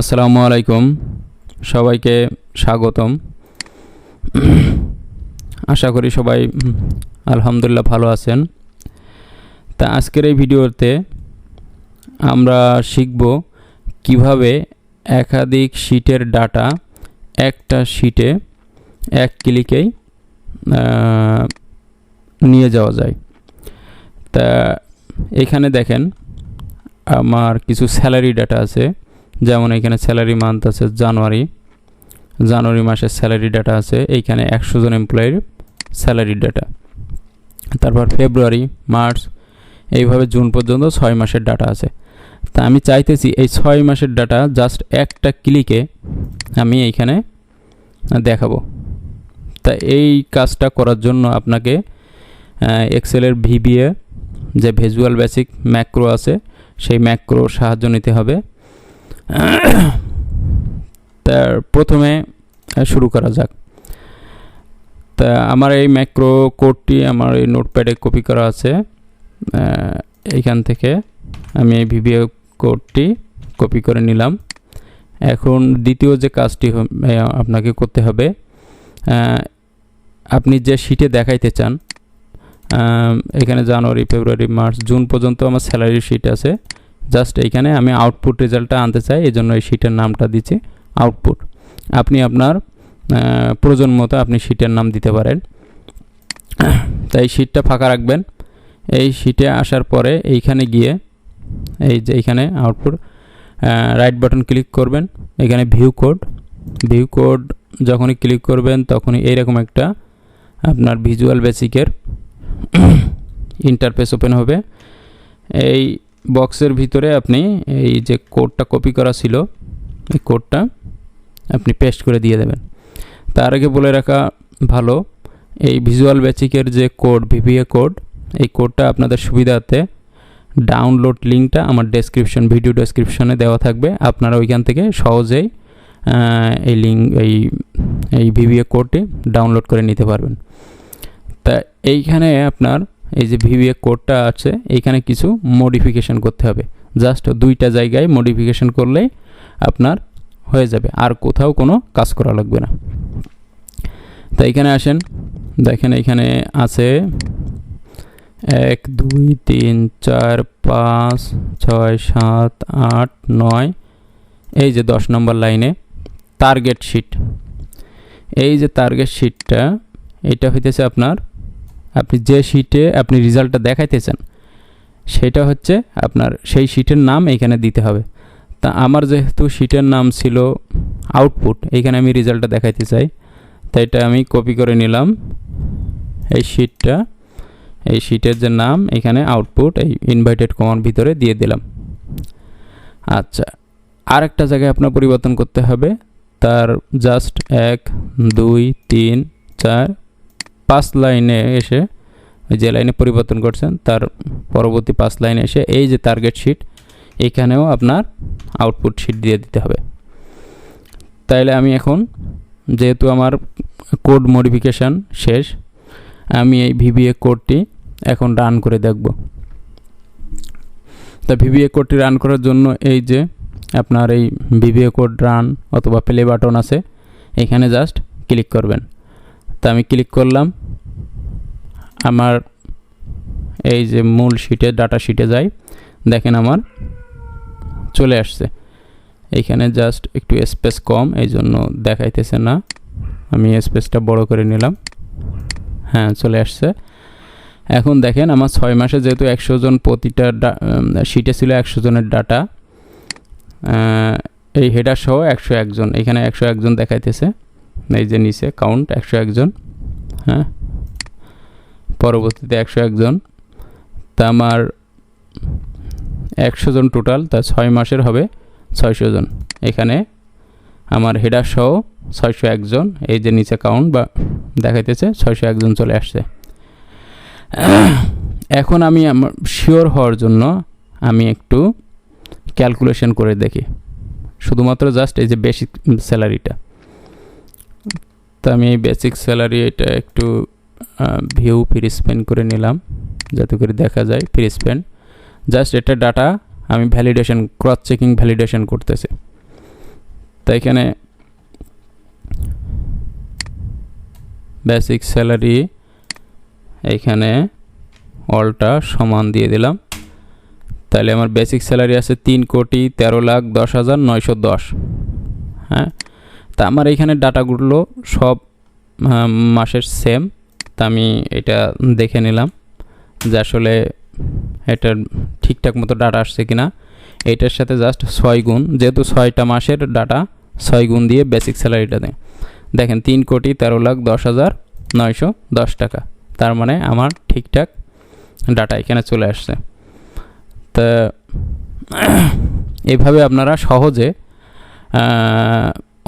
আসসালামু আলাইকুম। সবাইকে স্বাগতম। আশা করি সবাই আলহামদুলিল্লাহ ভালো আছেন। তা আজকের এই ভিডিওতে আমরা শিখব কীভাবে একাধিক শিটের ডাটা একটা শিটে এক ক্লিকেই নিয়ে যাওয়া যায়। তা এখানে দেখেন, আমার কিছু স্যালারি ডাটা আছে। যেমন এখানে স্যালারি মান্থ আছে জানুয়ারি জানুয়ারি মাসের স্যালারি ডাটা আছে, এইখানে একশো জন এমপ্লয়ির স্যালারি ডাটা তারপর ফেব্রুয়ারি মার্চ এইভাবে জুন পর্যন্ত ছয় মাসের ডাটা আছে। তা আমি চাইতেছি এই ছয় মাসের ডাটা জাস্ট একটা ক্লিকে আমি এইখানে দেখাবো। তা এই কাজটা করার জন্য আপনাকে এক্সেলের ভিবিএ যে ভিজুয়াল বেসিক ম্যাক্রো আছে, সেই ম্যাক্রোর সাহায্য নিতে হবে। তার প্রথমে শুরু করা যাক। তা আমার এই ম্যাক্রো কোডটি আমার এই নোটপ্যাডে কপি করা আছে। এইখান থেকে আমি এই ভিভিও কোডটি কপি করে নিলাম। এখন দ্বিতীয় যে কাজটি আপনাকে করতে হবে আপনি যে শিটে দেখাইতে চান এখানে জানুয়ারি, ফেব্রুয়ারি, মার্চ, জুন পর্যন্ত আমার স্যালারি শিট আছে। জাস্ট এইখানে আমি আউটপুট রেজাল্টটা আনতে চাই এই জন্য এই শিটের নামটা দিচ্ছি আউটপুট আপনি আপনার প্রয়োজন মতো আপনি শিটের নাম দিতে পারেন। তাই শিটটা ফাঁকা রাখবেন। এই শিটে আসার পরে এইখানে গিয়ে, এই যে এইখানে আউটপুট রাইট বাটন ক্লিক করবেন। এখানে ভিউ কোড ভিউ কোড যখনই ক্লিক করবেন, তখনই এইরকম একটা আপনার ভিজুয়াল বেসিকের ইন্টারফেস ওপেন হবে। এই বক্সের ভিতরে আপনি এই যে কোডটা কপি করা ছিল, এই কোডটা আপনি পেস্ট করে দিয়ে দেবেন। তার আগে বলে রাখা ভালো, এই ভিজুয়াল বেসিকের যে কোড ভিভিএ কোড এই কোডটা আপনাদের সুবিধার্থে ডাউনলোড লিঙ্কটা আমার ডেসক্রিপশন ভিডিও ডেসক্রিপশনে দেওয়া থাকবে। আপনারা ওইখান থেকে সহজেই এই লিঙ্ক এই এই ভিভিএ কোডটি ডাউনলোড করে নিতে পারবেন। তা এইখানে আপনার এই যে ভিভিএ কোডটা আছে এইখানে কিছু মডিফিকেশন করতে হবে। জাস্ট দুইটা জায়গায় মডিফিকেশন করলেই আপনার হয়ে যাবে, আর কোথাও কোনো কাজ করা লাগবে না। তা এখানে আসেন, দেখেন এখানে আছে এক, দুই, তিন, চার, পাঁচ, ছয়, সাত, আট, নয়, এই যে দশ নম্বর লাইনে টার্গেট শিট এই যে টার্গেট শিটটা এটা হইতেছে আপনার আপনি যে শিটে আপনি রেজাল্টটা দেখাইতেছেন, সেটা হচ্ছে আপনার সেই শিটের নাম এখানে দিতে হবে। তা আমার যেহেতু শিটের নাম ছিল আউটপুট এইখানে আমি রেজাল্টটা দেখাইতে চাই। তাই এটা আমি কপি করে নিলাম। এই শিটটা এই শিটের যে নাম, এখানে আউটপুট এই ইনভাইটেড কমার ভিতরে দিয়ে দিলাম। আচ্ছা আর একটা জায়গায় আপনার পরিবর্তন করতে হবে। তার জাস্ট এক, দুই, তিন, চার পাঁচ লাইনে এসে যে লাইনে পরিবর্তন করছেন, তার পরবর্তী পাঁচ লাইনে এসে এই যে টার্গেট শিট এখানেও আপনার আউটপুট শিট দিয়ে দিতে হবে। তাইলে আমি এখন, যেহেতু আমার কোড মডিফিকেশান শেষ, আমি এই ভিভিএ কোডটি এখন রান করে দেখব। তা ভিভিএ কোডটি রান করার জন্য এই যে আপনার এই ভিভিএ কোড রান অথবা প্লে বাটন আছে, এখানে জাস্ট ক্লিক করবেন। তা আমি ক্লিক করলাম আমার এই যে মূল শিটে ডাটা শিটে যাই, দেখেন আমার চলে আসছে। এইখানে জাস্ট একটু স্পেস কম, এই জন্য দেখাইতেছে না। আমি স্পেসটা বড় করে নিলাম। হ্যাঁ চলে আসছে। এখন দেখেন আমার ছয় মাসে যেহেতু একশো জন প্রতিটা শিটে ছিল একশো জনের ডাটা এই হেডার সহ একশো একজন। এখানে একশো একজন দেখাইতেছে। এই যে নিচে কাউন্ট একশো একজন। হ্যাঁ পরবর্তীতে একশো একজন। তা আমার একশো জন টোটাল তা ছয় মাসের হবে ছয়শো জন। এখানে আমার হেডার সহ ছয়শো একজন, এই যে নিচে কাউন্ট বা দেখাইতেছে, ছয়শো একজন চলে আসছে। এখন আমি আমার শিওর হওয়ার জন্য আমি একটু ক্যালকুলেশন করে দেখি। শুধুমাত্র জাস্ট এই যে বেসিক স্যালারিটা তো আমি বেসিক স্যালারি এটা একটু ভিউ ফ্রি স্পেন করে নিলাম, যাতে করে দেখা যায় ফ্রি স্পেন জাস্ট এটা ডাটা আমি ভ্যালিডেশন ক্রস চেকিং ভ্যালিডেশন করতেছি। তো এখানে বেসিক স্যালারি এইখানে অলটা সমান দিয়ে দিলাম। তাহলে আমার বেসিক স্যালারি আছে তিন কোটি তেরো লাখ দশ হাজার নয়শো দশ। হ্যাঁ? তা আমার এখানে ডাটাগুলো সব মাসের সেম তা আমি এটা দেখে নিলাম যে আসলে এটা ঠিকঠাক মতো ডাটা আসছে কি না এইটার সাথে জাস্ট ছয় গুণ, যেহেতু ছয়টা মাসের ডাটা, ছয় গুণ দিয়ে বেসিক স্যালারিটা দেয়। দেখেন, তিন কোটি তেরো লাখ দশ হাজার নয়শো দশ টাকা। তার মানে আমার ঠিকঠাক ডাটা এখানে চলে আসছে। তা এইভাবে আপনারা সহজে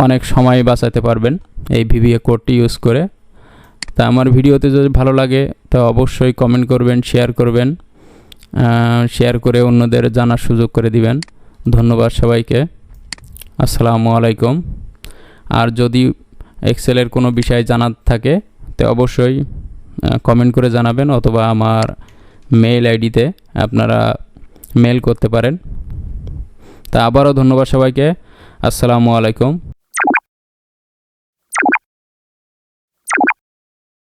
অনেক সময় বাঁচাতে পারবেন এই ভিভিএ কোডটি ইউজ করে। তা আমার ভিডিওতে যদি ভালো লাগে, তা অবশ্যই কমেন্ট করবেন শেয়ার করবেন শেয়ার করে অন্যদের জানার সুযোগ করে দিবেন। ধন্যবাদ সবাইকে। আসসালামু আলাইকুম। আর যদি এক্সেলের কোনো বিষয় জানার থাকে, তো অবশ্যই কমেন্ট করে জানাবেন, অথবা আমার মেইল আইডিতে আপনারা মেল করতে পারেন। তা আবারও ধন্যবাদ সবাইকে। আসসালামু আলাইকুম।